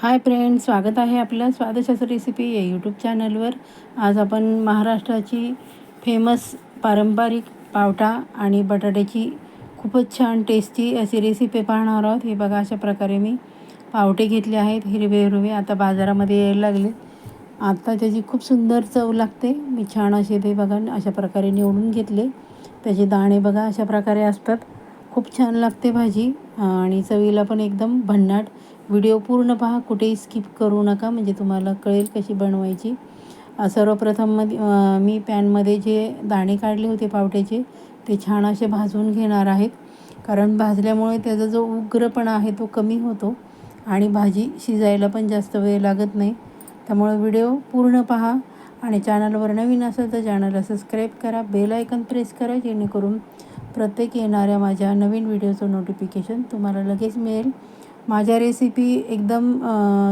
Hi friend स्वागत आहे आपलं स्वादशास्त्र रेसिपी या यूट्यूब चॅनलवर आज आपण महाराष्ट्राची फेमस पारंपरिक पावटा आणि बटाट्याची खूपच छान टेस्टी अशी रेसिपी पाहणार आहोत. हे बघा अशा प्रकारे मी पावटे घेतले आहेत हिरवे हिरवे. आता बाजारामध्ये यायला लागले. आता त्याची खूप सुंदर चव लागते. मी छान असे ते बघा अशा प्रकारे निवडून घेतले. त्याचे दाणे बघा अशा प्रकारे असतात. खूप छान लागते भाजी. आणि चवीला पण एकदम भन्नाट. व्हिडिओ पूर्ण पहा कुठेही स्किप करू नका म्हणजे तुम्हाला कळेल कशी बनवायची. सर्वप्रथममध्ये मी पॅनमध्ये जे दाणे काढले होते पावट्याचे ते छान असे भाजून घेणार आहेत. कारण भाजल्यामुळे त्याचा जो उग्रपणा आहे तो कमी होतो. आणि भाजी शिजायला पण जास्त वेळ लागत नाही. त्यामुळे व्हिडिओ पूर्ण पहा. आणि चॅनलवर नवीन असेल तर चॅनलला सबस्क्राईब करा बेल आयकन प्रेस करा जेणेकरून प्रत्येक येणाऱ्या माझ्या नवीन व्हिडिओचं नोटिफिकेशन तुम्हाला लगेच मिळेल. माझ्या रेसिपी एकदम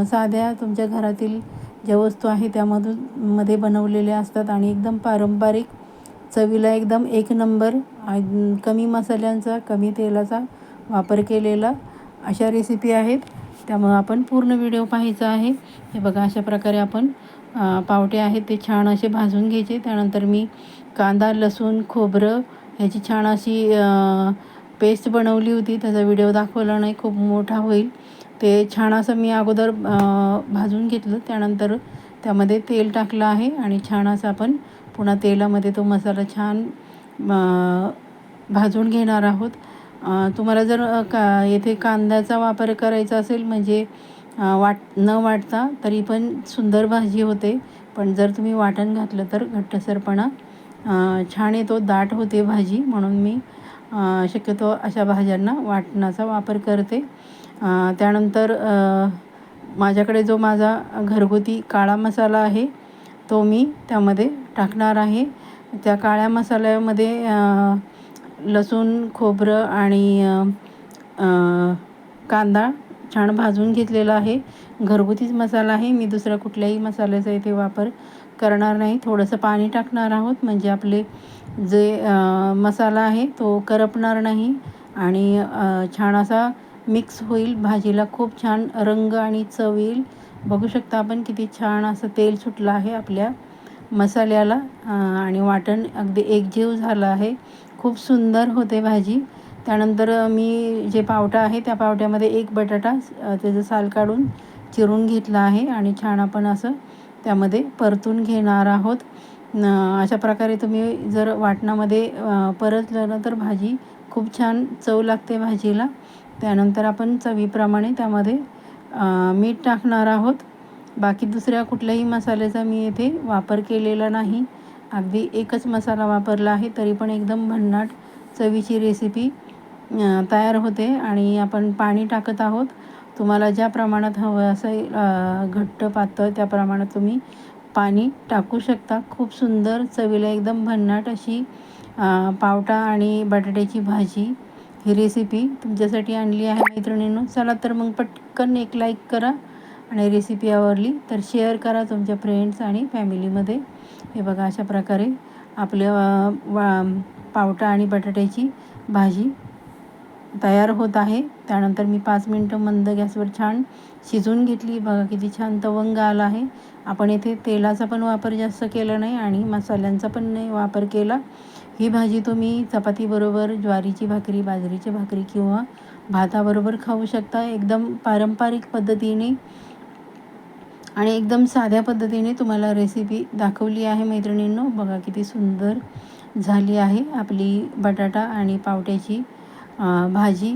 साध्या तुमच्या घरातील ज्या वस्तू आहे त्यामधून मध्ये बनवलेल्या असतात आणि एकदम पारंपरिक चवीला एकदम एक नंबर कमी मसाल्यांचा कमी तेलाचा वापर केलेला अशा रेसिपी आहेत. त्यामुळं आपण पूर्ण व्हिडिओ पाहायचा आहे. हे बघा अशा प्रकारे आपण पावटे आहेत ते छान असे भाजून घ्यायचे. त्यानंतर मी कांदा लसूण खोबरं ह्याची छान अशी पेस्ट बनवली होती. त्याचा व्हिडिओ दाखवला नाही खूप मोठा होईल. ते छान असं मी अगोदर भाजून घेतलं. त्यानंतर त्यामध्ये तेल टाकलं आहे आणि छान असं आपण पुन्हा तेलामध्ये तो मसाला छान भाजून घेणार आहोत. तुम्हाला जर का येथे कांद्याचा वापर करायचा असेल म्हणजे वाट न वाटता तरी पण सुंदर भाजी होते. पण जर तुम्ही वाटण घातलं तर घट्टसरपणा. छान येतो दाट होते भाजी म्हणून मी शक्यतो अशा भाज्यांना वाटणाचा वापर करते. त्यानंतर माझ्याकडे जो माझा घरगुती काळा मसाला आहे तो मी त्यामध्ये टाकणार आहे. त्या काळ्या मसाल्यामध्ये लसूण खोबरं आणि कांदा छान भाजून घेतलेला आहे. घरगुतीच मसाला आहे. मी दुसरा कुठल्याही मसाल्याचा इथे वापर करणार नाही. थोडंसं पाणी टाकणार आहोत. म्हणजे आपले जे मसाला आहे तो करपणार नाही आणि छान असा मिक्स होईल. भाजीला खूप छान रंग आणि चव येईल. बघू शकता आपण किती छान असं तेल सुटलं आहे आपल्या मसाल्याला. आणि वाटण अगदी एकजीव झालं आहे. खूप सुंदर होते भाजी. त्यानंतर मी जे पावटा आहे त्या पावट्यामध्ये एक बटाटा त्याचं साल काढून चिरून घेतला आहे आणि छान आपण असं त्यामध्ये परतून घेणार आहोत. अशा प्रकारे तुम्ही जर वाटणामध्ये परतलं ना तर भाजी खूप छान चव लागते भाजीला. त्यानंतर आपण चवीप्रमाणे त्यामध्ये मीठ टाकणार आहोत. बाकी दुसऱ्या कुठल्याही मसाल्याचा मी येथे वापर केलेला नाही. अगदी एकच मसाला वापरला आहे तरी पण एकदम भन्नाट चवीची रेसिपी तयार होते आणि आपण पाणी टाकत आहोत. तुम्हाला ज्या प्रमाणात हवं असं घट्ट पातळ त्या प्रमाणात तुम्ही पाणी टाकू शकता. खूप सुंदर चवीला एकदम भन्नाट अशी पावटा आणि बटाट्याची भाजी ही रेसिपी तुमच्यासाठी आणली आहे मैत्रिणींनो. चला तर मग पटकन एक लाईक करा आणि रेसिपी आवडली तर शेअर करा तुमच्या फ्रेंड्स आणि फॅमिलीमध्ये हे बघा अशा प्रकारे आपल्या वा पावटा आणि बटाट्याची भाजी तयार होत आहे. त्यानंतर मी पाच मिनटं मंद गॅसवर छान शिजवून घेतली. बघा किती छान तवंग आला आहे. आपण येथे तेलाचा पण वापर जास्त केला नाही आणि मसाल्यांचा पण नाही वापर केला. ही भाजी तुम्ही चपातीबरोबर ज्वारीची भाकरी बाजरीची भाकरी किंवा भाताबरोबर खाऊ शकता. एकदम पारंपरिक पद्धतीने आणि एकदम साध्या पद्धतीने तुम्हाला रेसिपी दाखवली आहे मैत्रिणींनो. बघा किती सुंदर झाली आहे आपली बटाटा आणि पावट्याची भाजी.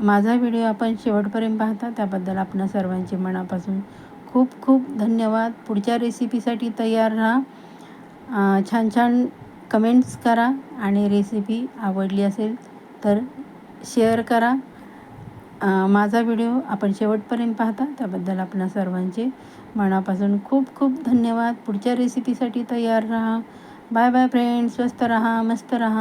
माझा व्हिडिओ आपण शेवटपर्यंत पाहता त्याबद्दल आपणा सर्वांचे मनापासून खूप खूप धन्यवाद. पुढच्या रेसिपीसाठी तयार राहा. छान छान कमेंट्स करा आणि रेसिपी आवडली असेल तर शेअर करा. माझा व्हिडिओ आपण शेवटपर्यंत पाहता त्याबद्दल आपणा सर्वांचे मनापासून खूप खूप धन्यवाद. पुढच्या रेसिपीसाठी तयार राहा. बाय बाय फ्रेंड्स स्वस्त राहा मस्त राहा.